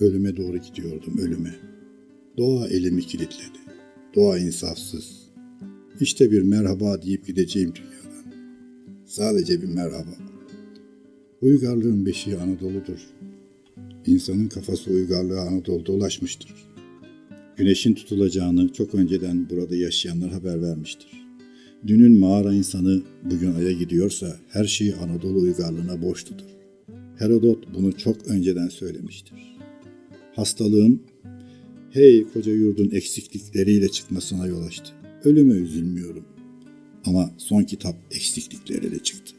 Ölüme doğru gidiyordum, ölüme. Doğa elimi kilitledi. Doğa insafsız. İşte bir merhaba deyip gideceğim dünyadan. Sadece bir merhaba. Uygarlığın beşiği Anadolu'dur. İnsanın kafası uygarlığa Anadolu'da ulaşmıştır. Güneşin tutulacağını çok önceden burada yaşayanlar haber vermiştir. Dünün mağara insanı bugün Ay'a gidiyorsa her şeyi Anadolu uygarlığına borçludur. Herodot bunu çok önceden söylemiştir. Hastalığım, hey koca yurdun eksiklikleriyle çıkmasına yol açtı. Ölüme üzülmüyorum. Ama son kitap eksiklikleriyle çıktı.